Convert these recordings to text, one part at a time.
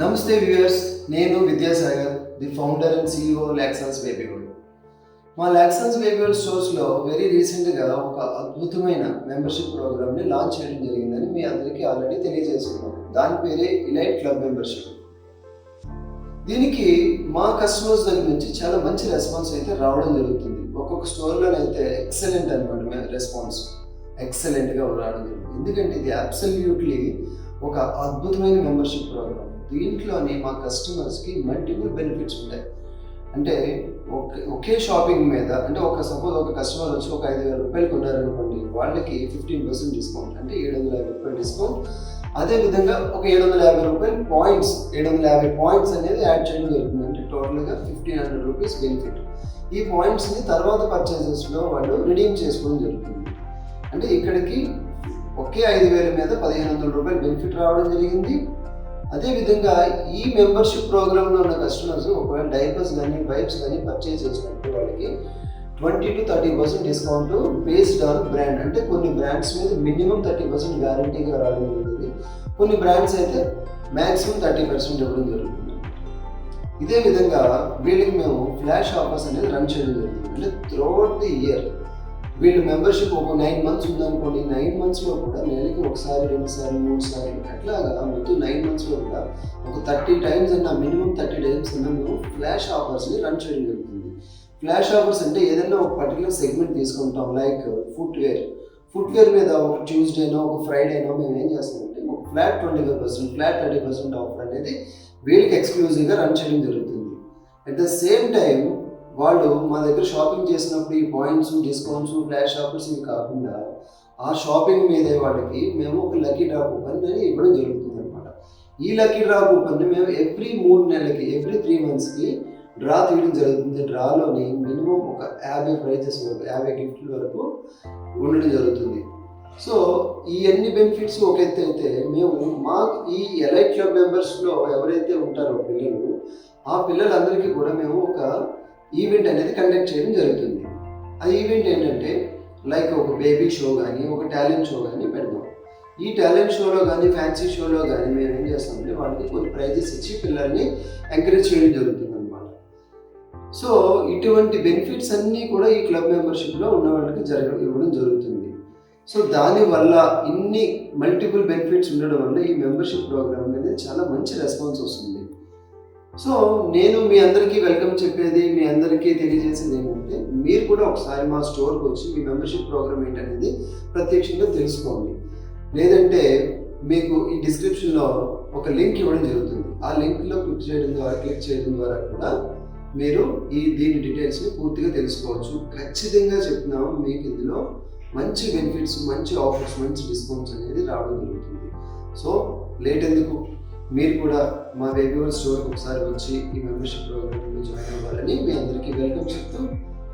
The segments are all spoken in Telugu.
నమస్తే వ్యూయర్స్ నేను Vidyasagar the founder and CEO Laxons baby world మా లాక్సన్స్ బేబీ వరల్డ్ స్టోర్స్లో వెరీ రీసెంట్గా ఒక అద్భుతమైన మెంబర్షిప్ ప్రోగ్రామ్ని లాంచ్ చేయడం జరిగిందని మీ అందరికీ ఆల్రెడీ తెలియజేసుకున్నాం. దాని పేరే ఇలైట్ క్లబ్ మెంబర్షిప్ దీనికి మా కస్టమర్స్ దగ్గర నుంచి చాలా మంచి రెస్పాన్స్ అయితే రావడం జరుగుతుంది. ఒక్కొక్క స్టోర్లోనైతే ఎక్సలెంట్ అనమాట రెస్పాన్స్ ఎక్సలెంట్గా రావడం జరుగుతుంది. ఎందుకంటే ఇది అబ్సల్యూట్లీ ఒక అద్భుతమైన మెంబర్షిప్ ప్రోగ్రామ్ దీంట్లోని మా కస్టమర్స్కి మల్టిపుల్ బెనిఫిట్స్ ఉంటాయి. అంటే ఒకే ఒకే షాపింగ్ మీద అంటే ఒక సపోజ్ ఒక కస్టమర్ వచ్చి ఒక ఐదు వేల రూపాయలు కొన్నారనుకోండి వాళ్ళకి ఫిఫ్టీన్ పర్సెంట్ డిస్కౌంట్ అంటే ఏడు వందల యాభై రూపాయలు డిస్కౌంట్ అదేవిధంగా ఒక ఏడు వందల యాభై రూపాయలు పాయింట్స్ ఏడు వందల యాభై పాయింట్స్ అనేది యాడ్ చేయడం జరుగుతుంది. అంటే టోటల్గా ఫిఫ్టీన్ హండ్రెడ్ రూపీస్ బెనిఫిట్ ఈ పాయింట్స్ని తర్వాత పర్చేసెస్లో వాళ్ళు రిడీమ్ చేసుకోవడం జరుగుతుంది. అంటే ఇక్కడికి ఒకే ఐదు వేల మీద పదిహేను వందల రూపాయలు బెనిఫిట్ రావడం జరిగింది. అదేవిధంగా ఈ మెంబర్షిప్ ప్రోగ్రాంలో ఉన్న కస్టమర్స్ ఒకవేళ డైపర్స్ కానీ వైప్స్ కానీ పర్చేజ్ చేసినప్పుడు వాళ్ళకి twenty to thirty percent discount based on brand అంటే కొన్ని బ్రాండ్స్ మీద మినిమం థర్టీ పర్సెంట్ గ్యారంటీగా రావడం జరుగుతుంది. కొన్ని బ్రాండ్స్ అయితే మ్యాక్సిమం థర్టీ పర్సెంట్ ఇవ్వడం జరుగుతుంది. ఇదే విధంగా వీళ్ళకి మేము ఫ్లాష్ ఆఫర్స్ అనేది రన్ చేయడం జరుగుతుంది. అంటే త్రూఅవుట్ ది ఇయర్ వీళ్ళు మెంబర్షిప్ ఒక నైన్ మంత్స్ ఉందనుకోండి నైన్ మంత్స్లో కూడా నెలకి ఒకసారి రెండుసార్లు మూడు సార్లు అట్లాగా మొత్తం నైన్ మంత్స్లో కూడా ఒక థర్టీ టైమ్స్ అన్న మినిమం థర్టీ టైమ్స్ అన్న మేము ఫ్లాష్ ఆఫర్స్ని రన్ చేయడం జరుగుతుంది. ఫ్లాష్ ఆఫర్స్ అంటే ఏదైనా ఒక పర్టికులర్ సెగ్మెంట్ తీసుకుంటాం లైక్ ఫుట్వేర్ ఫుట్వేర్ మీద ఒక ట్యూస్డేనో ఒక ఫ్రైడేనో మేము ఏం చేస్తామంటే ఒక flat twenty five percent flat thirty percent offer అనేది వీళ్ళకి ఎక్స్క్లూజివ్గా రన్ చేయడం జరుగుతుంది. అట్ ద సేమ్ టైం వాళ్ళు మా దగ్గర షాపింగ్ చేసినప్పుడు ఈ పాయింట్స్ డిస్కౌంట్స్ ఫ్లాష్ ఆఫర్స్ ఇవి కాకుండా ఆ షాపింగ్ మీదే వాళ్ళకి మేము ఒక లక్కీ డ్రా కూపన్ అని ఇవ్వడం జరుగుతుంది అనమాట ఈ లక్కీ డ్రా కూపన్ని మేము ఎవ్రీ మూడు నెలలకి ఎవ్రీ త్రీ మంత్స్కి డ్రా తీయడం జరుగుతుంది. డ్రాలోని మినిమం ఒక యాభై ప్రైజెస్ వరకు యాభై గిఫ్ట్ల వరకు ఉండడం జరుగుతుంది. సో ఈ అన్ని బెనిఫిట్స్ ఒక ఎత్తు అయితే మేము మా ఈ ఎలైట్ క్లబ్ మెంబర్స్లో ఎవరైతే ఉంటారో పిల్లలు ఆ పిల్లలందరికీ కూడా మేము ఒక ఈవెంట్ అనేది కండక్ట్ చేయడం జరుగుతుంది. ఆ ఈవెంట్ ఏంటంటే లైక్ ఒక బేబీ షో కానీ ఒక టాలెంట్ షో కానీ పెడదాం. ఈ టాలెంట్ షోలో కానీ ఫ్యాన్సీ షోలో కానీ మేము ఏం చేస్తామంటే వాళ్ళకి కొన్ని ప్రైజెస్ ఇచ్చి పిల్లల్ని ఎంకరేజ్ చేయడం జరుగుతుంది అనమాట సో ఇటువంటి బెనిఫిట్స్ అన్నీ కూడా ఈ క్లబ్ మెంబర్షిప్లో ఉన్న వాళ్ళకి జరగ ఇవ్వడం జరుగుతుంది. సో దానివల్ల ఇన్ని మల్టిపుల్ బెనిఫిట్స్ ఉండడం వల్ల ఈ మెంబర్షిప్ ప్రోగ్రామ్ అనేది చాలా మంచి రెస్పాన్స్ వస్తుంది. సో నేను మీ అందరికీ వెల్కమ్ చెప్పేది మీ అందరికీ తెలియజేసేది ఏంటంటే మీరు కూడా ఒకసారి మా స్టోర్కి వచ్చి మీ మెంబర్షిప్ ప్రోగ్రామ్ ఏంటనేది ప్రత్యక్షంగా తెలుసుకోండి. లేదంటే మీకు ఈ డిస్క్రిప్షన్లో ఒక లింక్ ఇవ్వడం జరుగుతుంది. ఆ లింక్లో క్లిక్ చేయడం ద్వారా క్లిక్ చేయడం ద్వారా కూడా మీరు ఈ దీని డీటెయిల్స్ని పూర్తిగా తెలుసుకోవచ్చు. ఖచ్చితంగా చెప్తున్నాము మీకు ఇందులో మంచి బెనిఫిట్స్ మంచి ఆఫర్స్ మంచి డిస్కౌంట్స్ అనేది రావడం జరుగుతుంది. సో లేట్ ఎందుకు? మీరు కూడా మా బేబీ స్టోర్కి ఒకసారి వచ్చి ఈ మెంబర్షిప్ ప్రోగ్రామ్లో జాయిన్ అవ్వాలని మీ అందరికీ వెల్కమ్ చెప్తూ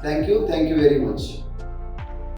thank you thank you very much